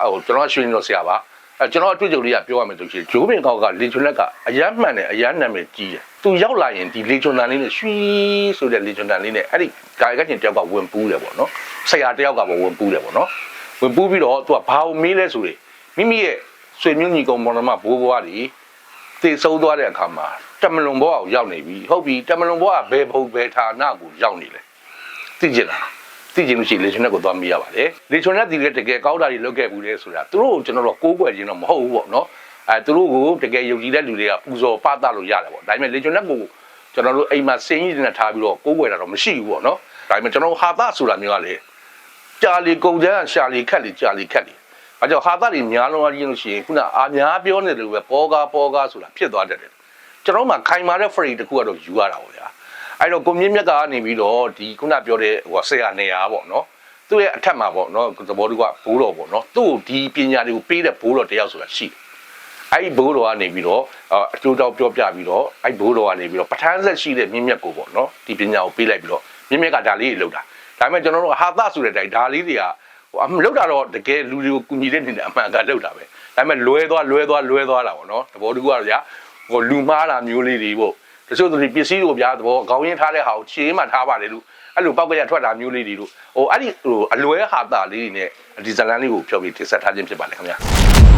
ဟိုကျွန်တော်ကရွှေနေတော်ဆရာပါအဲကျွန်တော်အတွေ့အကြုံလေးကပြောရမယ်ဆိုရှင်ဂျိုးပင်ကောက်ကလေချွန်လက်ကအရမ်းမှန်တယ်အရမ်းနာမည်ကြီးတယ်သူရောက်လာရင်ဒီလေချွန်တန်လေးနဲ့ရွှီဆိုတဲ့လေချွန်တန်လေးနဲ့အဲ့ဒီကာယကချင်းတယောက်ကဝင်ပူးတယ်ပေါ့နော်ဆရာတယောက်ကပေါ့ဝင်ပူးတယ်ပေါ့နော်ဝင်ပူးပြီးတော့သူကဘာကိုမေးလဲဆိုရင်မိမိရဲ့ဆွေမျိုးညီကောင်မောင်နှမဘိုးဘွားတွေတည်ဆုံးသွားတဲ့အခါမှာတမလွန်ဘွားကိုရောက်နေပြီဟုတ်ပြီတမလွန်ဘွားကဘယ်ဘုံဘယ်ဌာနကိုရောက်နေလဲသိကြလား သိချင်လို့ရှိရင်လေချွန်နဲ့ကိုသွားမိရပါတယ်လေချွန်နဲ့ဒီလေတကယ်ကောင်းတာတွေလုပ်ခဲ့ဘူးလေဆိုတာသူတို့ကိုကျွန်တော်တို့ကိုးကွယ်ခြင်းတော့မဟုတ်ဘူးပေါ့နော်အဲသူတို့ကိုတကယ်ယုံကြည်တဲ့လူတွေကပူဇော်ပသလို့ရတယ်ပေါ့ဒါပေမဲ့လေချွန်နဲ့ကိုကျွန်တော်တို့အိမ်မှာစင်းကြီးနဲ့ထားပြီးတော့ကိုးကွယ်တာတော့မရှိဘူးပေါ့နော်ဒါပေမဲ့ကျွန်တော်တို့ဟာသဆိုတာမျိုးကလေကြာလီကုန်ကြမ်းရှာလီခက်လီကြာလီခက်လီအဲကြောင့်ဟာသတွေများလုံးအားကြီးလို့ရှိရင်ခုနအာများပြောနေတယ်လို့ပဲပေါ်ကားပေါ်ကားဆိုတာဖြစ်သွားတတ်တယ်ကျွန်တော်တို့မှာခိုင်မာတဲ့ free တစ်ခုကတော့ယူရတာပေါ့ဗျာ အဲ့တော့ကိုမြင့်မြတ်ကနေပြီးတော့ဒီခုနပြောတဲ့ဟိုဆရာနေရာပေါ့နော်သူ့ရဲ့အထက်မှာပေါ့နော်သဘောတူကဘိုးတော်ပေါ့နော်သူ့ကိုဒီပညာတွေကိုပေးတဲ့ဘိုးတော်တယောက်ဆိုတာရှိတယ်အဲ့ဒီဘိုးတော်ကနေပြီးတော့အကျိုးတောက်ပြောပြပြီးတော့အဲ့ဘိုးတော်ကနေပြီးတော့ပဋ္ဌာန်းဆက်ရှိတဲ့မြင့်မြတ်ကိုပေါ့နော်ဒီပညာကိုပေးလိုက်ပြီးတော့မြင့်မြတ်ကဒါလေးတွေလောက်တာဒါပေမဲ့ကျွန်တော်တို့ဟာသဆိုတဲ့အတိုင်းဒါလေးတွေကဟိုအမလောက်တာတော့တကယ်လူတွေကိုကူညီတဲ့နေနဲ့အမှန်ကလောက်တာပဲဒါပေမဲ့လွဲသွားလွဲသွားလွဲသွားတာပေါ့နော်သဘောတူကတော့ဗျာဟိုလူမားတာမျိုးလေးတွေပေါ့ တချို့သူတွေပစ္စည်းကိုဗျာသဘောခေါင်းရင်းထားတဲ့ဟာကိုခြေမှထားပါတယ်လို့အဲ့လိုပောက်ကရထွက်တာမျိုးလေးတွေလို့ဟိုအဲ့ဒီဟိုအလွဲဟာတာလေးတွေနဲ့ဒီဇလန်လေးကိုဖြောပြီးတင်ဆက်ထားခြင်းဖြစ်ပါတယ်ခင်ဗျာ